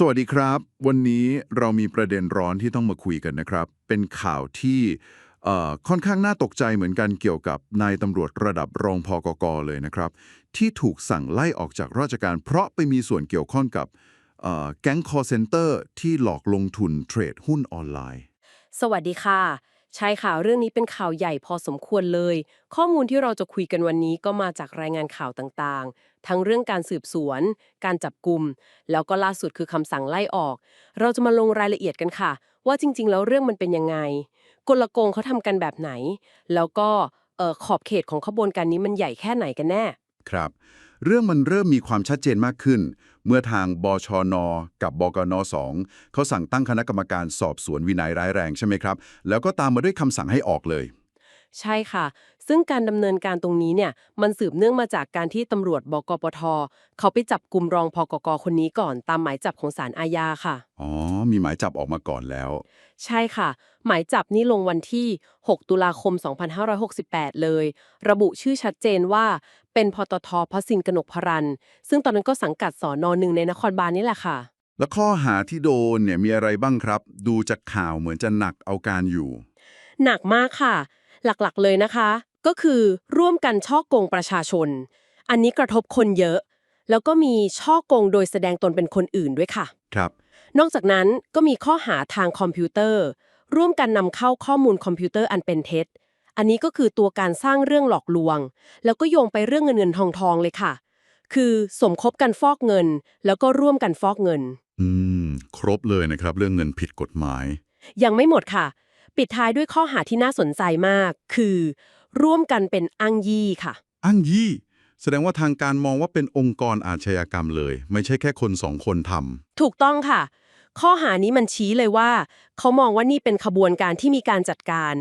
สวัสดีครับ วันนี้เรามีประเด็นร้อนที่ต้องมาคุยกันนะครับ เป็นข่าวที่ค่อนข้างน่าตกใจเหมือนกันเกี่ยวกับนายตำรวจระดับรองพกกเลยนะครับ ที่ถูกสั่งไล่ออกจากราชการ เพราะไปมีส่วนเกี่ยวข้องกับแก๊งคอร์เซนเตอร์ที่หลอกลงทุนเทรดหุ้นออนไลน์ สวัสดีค่ะ ใช่ค่ะเรื่องนี้เป็นข่าวใหญ่พอสมควรเลย ข้อมูลที่เราจะคุยกันวันนี้ก็มาจากรายงานข่าวต่างๆ ทั้งเรื่องการสืบสวน การจับกลุ่มแล้วก็ล่าสุดคือคำสั่งไล่ออก เราจะมาลงรายละเอียดกันค่ะ ว่าจริง ๆ แล้วเรื่องมันเป็นยังไง กลโกงเขาทำกันแบบไหน แล้วก็ออขอบเขตของขบวนการนี้มันใหญ่แค่ไหนกันแน่ ครับ เรื่องมันเริ่มมีความชัดเจนมากขึ้น เมื่อทางบชน กับบกน2เขาสั่งตั้งคณะกรรมการสอบสวนวินัยร้ายแรงใช่ไหมครับ แล้วก็ตามมาด้วยคำสั่งให้ออกเลย ใช่ค่ะ ซึ่งการดำเนินการตรงนี้เนี่ยมันสืบเนื่องมาจากการที่ตำรวจบกปทเขาไปจับกลุ่มรองพกกคนนี้ก่อน ตามหมายจับของศาลอาญาค่ะ อ๋อ มีหมายจับออกมาก่อนแล้ว ใช่ค่ะ หมายจับนี้ลงวันที่ 6 ตุลาคม 2568 เลย ระบุชื่อชัดเจนว่า เป็นพตทพสินกนกพรัน ซึ่งตอนนั้นก็สังกัดสอนอหนึ่งในนครบาลนี่แหละค่ะ แล้วข้อหาที่โดนเนี่ยมีอะไรบ้างครับ ดูจากข่าวเหมือนจะหนักเอาการอยู่ หนักมากค่ะ หลักๆเลยนะคะ ก็คือร่วมกันช่อโกงประชาชน อันนี้กระทบคนเยอะ แล้วก็มีช่อโกงโดยแสดงตนเป็นคนอื่นด้วยค่ะ ครับ นอกจากนั้นก็มีข้อหาทางคอมพิวเตอร์ ร่วมกันนำเข้าข้อมูลคอมพิวเตอร์อันเป็นเท็จ อันนี้ก็คือตัวการสร้างเรื่องหลอกลวง แล้วก็โยงไปเรื่องเงินเงินทองทองเลยค่ะ คือสมคบกันฟอกเงิน แล้วก็ร่วมกันฟอกเงิน อืม ครบเลยนะครับ เรื่องเงินผิดกฎหมาย ยังไม่หมดค่ะ ปิดท้ายด้วยข้อหาที่น่าสนใจมาก คือ ร่วมกันเป็นอ้างยี่ค่ะ อ้างยี่ แสดงว่าทางการมองว่าเป็นองค์กรอาชญากรรมเลย ไม่ใช่แค่คนสองคนทำถูกต้องค่ะ ข้อหานี้มันชี้เลยว่า เขามองว่านี่เป็นขบวนการที่มีการจัดการ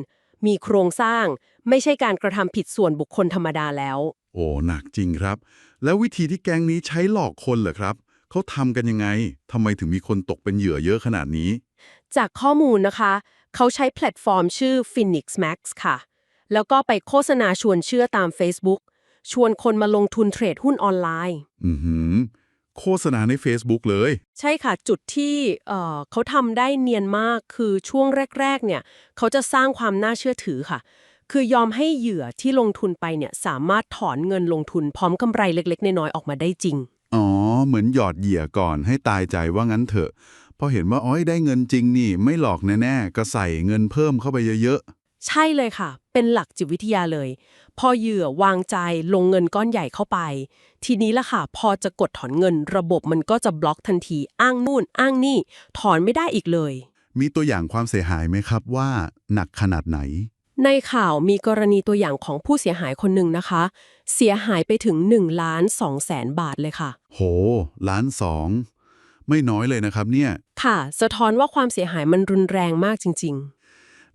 มีโครงสร้าง ไม่ใช่การกระทำผิดส่วนบุคคลธรรมดาแล้ว โอ้ หนักจริงครับ แล้ววิธีที่แก๊งนี้ใช้หลอกคนเหรอครับ เขาทำกันยังไงทำไมถึงมีคนตกเป็นเหยื่อเยอะขนาดนี้ จากข้อมูลนะคะ เขาใช้แพลตฟอร์มชื่อ Phoenix Max ค่ะ แล้วก็ไปโฆษณาชวนเชื่อตาม Facebook ชวนคนมาลงทุนเทรดหุ้นออนไลน์ อือหือ โฆษณาใน Facebook เลย ใช่ค่ะ จุดที่เอ่อเขาทำได้เนียนมากคือช่วงแรก ๆ เนี่ย เขาจะสร้างความน่าเชื่อถือค่ะ คือยอมให้เหยื่อที่ลงทุนไปเนี่ย สามารถถอนเงินลงทุนพร้อมกำไรเล็ก ๆ น้อยๆออกมาได้จริง อ๋อ เหมือนหยอดเหยื่อก่อนให้ตายใจว่างั้นเถอะ พอเห็นว่าอ้อยได้เงินจริงนี่ ไม่หลอกแน่ๆก็ใส่เงินเพิ่มเข้าไปเยอะ ใช่เลยค่ะ เป็นหลักจิตวิทยาเลย พอเหยื่อวางใจลงเงินก้อนใหญ่เข้าไป ทีนี้ละค่ะ พอจะกดถอนเงิน ระบบมันก็จะบล็อกทันที อ้างนู่น อ้างนี่ ถอนไม่ได้อีกเลยๆมีตัวอย่างความเสียหายไหมครับว่าหนักขนาดไหน ในข่าวมีกรณีตัวอย่างของผู้เสียหายคนหนึ่งนะคะ เสียหายไปถึง1ล้าน2แสนบาทเลยค่ะ โห ล้านสองไม่น้อยเลยนะครับเนี่ย ค่ะ สะท้อนว่าความเสียหายมันรุนแรงมากจริง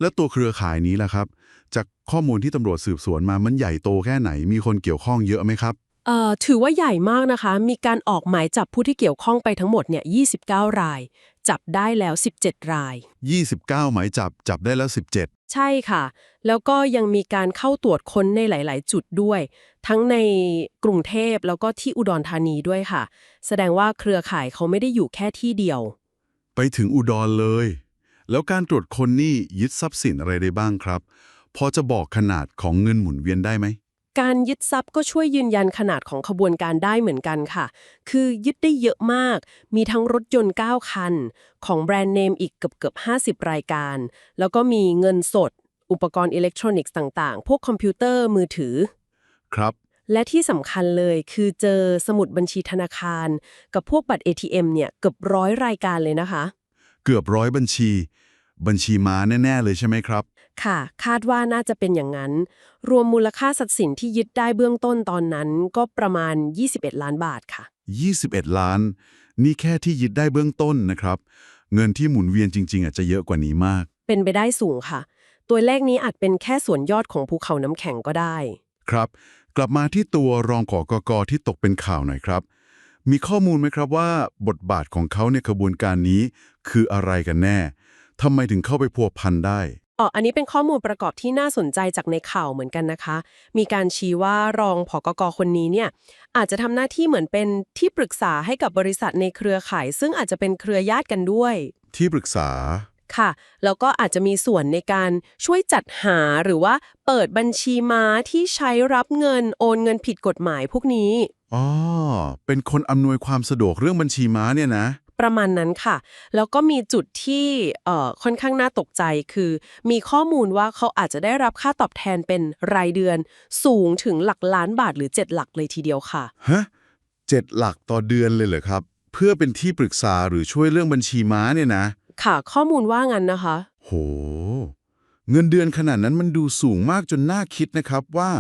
แล้วตัวเครือข่ายนี้ล่ะครับ จากข้อมูลที่ตำรวจสืบสวนมามันใหญ่โตแค่ไหนมีคนเกี่ยวข้องเยอะไหมครับๆเอ่อถือว่าใหญ่มากนะคะ มีการออกหมายจับผู้ที่เกี่ยวข้องไปทั้งหมดเนี่ย29 ราย จับได้แล้ว 17 ราย 29 หมายจับจับได้แล้ว 17 ใช่ค่ะ แล้วก็ยังมีการเข้าตรวจค้นในหลาย ๆ จุดด้วย ทั้งในกรุงเทพแล้วก็ที่อุดรธานีด้วยค่ะ แสดงว่าเครือข่ายเขาไม่ได้อยู่แค่ที่เดียว ไปถึงอุดรเลย แล้วการตรวจคนนี่ยึดทรัพย์สินอะไรได้บ้างครับ พอจะบอกขนาดของเงินหมุนเวียนได้ไหม การยึดทรัพย์ก็ช่วยยืนยันขนาดของขบวนการได้เหมือนกันค่ะ คือยึดได้เยอะมาก มีทั้งรถยนต์ 9 คัน ของแบรนด์เนมอีกเกือบเกือบ 50 รายการ แล้วก็มีเงินสด อุปกรณ์อิเล็กทรอนิกส์ต่างๆ พวกคอมพิวเตอร์มือถือ ครับและที่สำคัญเลยคือเจอสมุดบัญชีธนาคาร กับพวกบัตร ATM เนี่ยเกือบร้อยรายการเลยนะคะ เกือบร้อยบัญชี บัญชีม้าแน่ ๆ เลยใช่ไหมครับ ค่ะ คาดว่าน่าจะเป็นอย่างนั้น รวมมูลค่าทรัพย์สินที่ยึดได้เบื้องต้นตอนนั้นก็ประมาณ 21 ล้านบาทค่ะ 21 ล้าน นี่แค่ที่ยึดได้เบื้องต้นนะครับ เงินที่หมุนเวียนจริง ๆ อาจจะเยอะกว่านี้มาก เป็นไปได้สูงค่ะ ตัวเลขนี้อาจเป็นแค่ส่วนยอดของภูเขาน้ำแข็งก็ได้ ครับ กลับมาที่ตัวรองกกกที่ตกเป็นข่าวหน่อยครับมีข้อมูลไหมครับว่าบทบาทของเขาในขบวนการนี้คืออะไรกันแน่ ทำไมถึงเข้าไปพัวพันได้ อ๋อ อันนี้เป็นข้อมูลประกอบที่น่าสนใจจากในข่าวเหมือนกันนะคะ มีการชี้ว่ารองผอกกคนนี้เนี่ยอาจจะทำหน้าที่เหมือนเป็นที่ปรึกษาให้กับบริษัทในเครือข่าย ซึ่งอาจจะเป็นเครือญาติกันด้วย ที่ปรึกษาค่ะ แล้วก็อาจจะมีส่วนในการช่วยจัดหาหรือว่าเปิดบัญชีม้าที่ใช้รับเงินโอนเงินผิดกฎหมายพวกนี้ อ๋อ เป็นคนอำนวยความสะดวกเรื่องบัญชีม้าเนี่ยนะ ประมาณนั้นค่ะ แล้วก็มีจุดที่เอ่อค่อนข้างน่าตกใจคือ มีข้อมูลว่าเขาอาจจะได้รับค่าตอบแทนเป็นรายเดือนสูงถึงหลักล้านบาทหรือ 7 หลักเลยทีเดียวค่ะฮะเจ็ดหลักต่อเดือนเลยเหรอครับ เพื่อเป็นที่ปรึกษาหรือช่วยเรื่องบัญชีม้าเนี่ยนะ ค่ะ ข้อมูลว่างั้นนะคะ โห เงินเดือนขนาดนั้นมันดูสูงมากจนน่าคิดนะครับว่า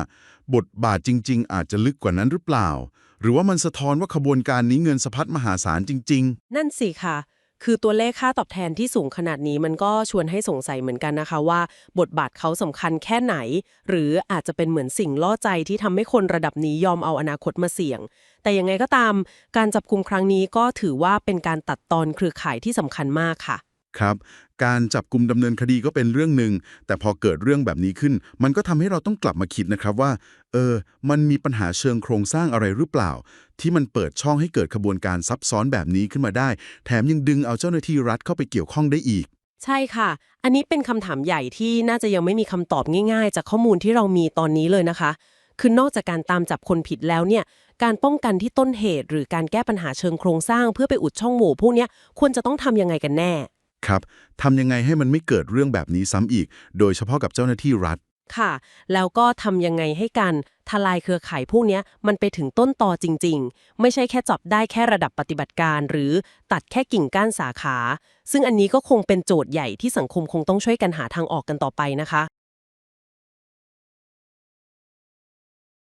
บทบาทจริง ๆ อาจจะลึกกว่านั้นหรือเปล่า หรือว่ามันสะท้อนว่าขบวนการนี้เงินสะพัดมหาศาลจริง ๆ นั่นสิค่ะ คือตัวเลขค่าตอบแทนที่สูงขนาดนี้มันก็ชวนให้สงสัยเหมือนกันนะคะว่า บทบาทเขาสำคัญแค่ไหน หรืออาจจะเป็นเหมือนสิ่งล่อใจที่ทำให้คนระดับนี้ยอมเอาอนาคตมาเสี่ยง แต่ยังไงก็ตาม การจับกลุ่มครั้งนี้ก็ถือว่าเป็นการตัดตอนเครือข่ายที่สำคัญมากค่ะ ครับ การจับกลุ่มดำเนินคดีก็เป็นเรื่องหนึ่ง แต่พอเกิดเรื่องแบบนี้ขึ้น มันก็ทำให้เราต้องกลับมาคิดนะครับว่า เออ มันมีปัญหาเชิงโครงสร้างอะไรหรือเปล่า ที่มันเปิดช่องให้เกิดขบวนการซับซ้อนแบบนี้ขึ้นมาได้ แถมยังดึงเอาเจ้าหน้าที่รัฐเข้าไปเกี่ยวข้องได้อีก ใช่ค่ะ อันนี้เป็นคำถามใหญ่ที่น่าจะยังไม่มีคำตอบง่าย ๆ จากข้อมูลที่เรามีตอนนี้เลยนะคะ คือนอกจากการตามจับคนผิดแล้วเนี่ย การป้องกันที่ต้นเหตุ หรือการแก้ปัญหาเชิงโครงสร้าง เพื่อไปอุดช่องโหว่พวกเนี้ยควรจะต้องทำยังไงกันแน่ ครับทำยังไงให้มันไม่เกิดเรื่องแบบนี้ซ้ำอีก โดยเฉพาะกับเจ้าหน้าที่รัฐ ค่ะ แล้วก็ทำยังไงให้การทลายเครือข่ายพวกเนี้ยมันไปถึงต้นตอจริง ๆ ไม่ใช่แค่จับได้แค่ระดับปฏิบัติการ หรือตัดแค่กิ่งก้านสาขา ซึ่งอันนี้ก็คงเป็นโจทย์ใหญ่ที่สังคมคงต้องช่วยกันหาทางออกกันต่อไปนะคะ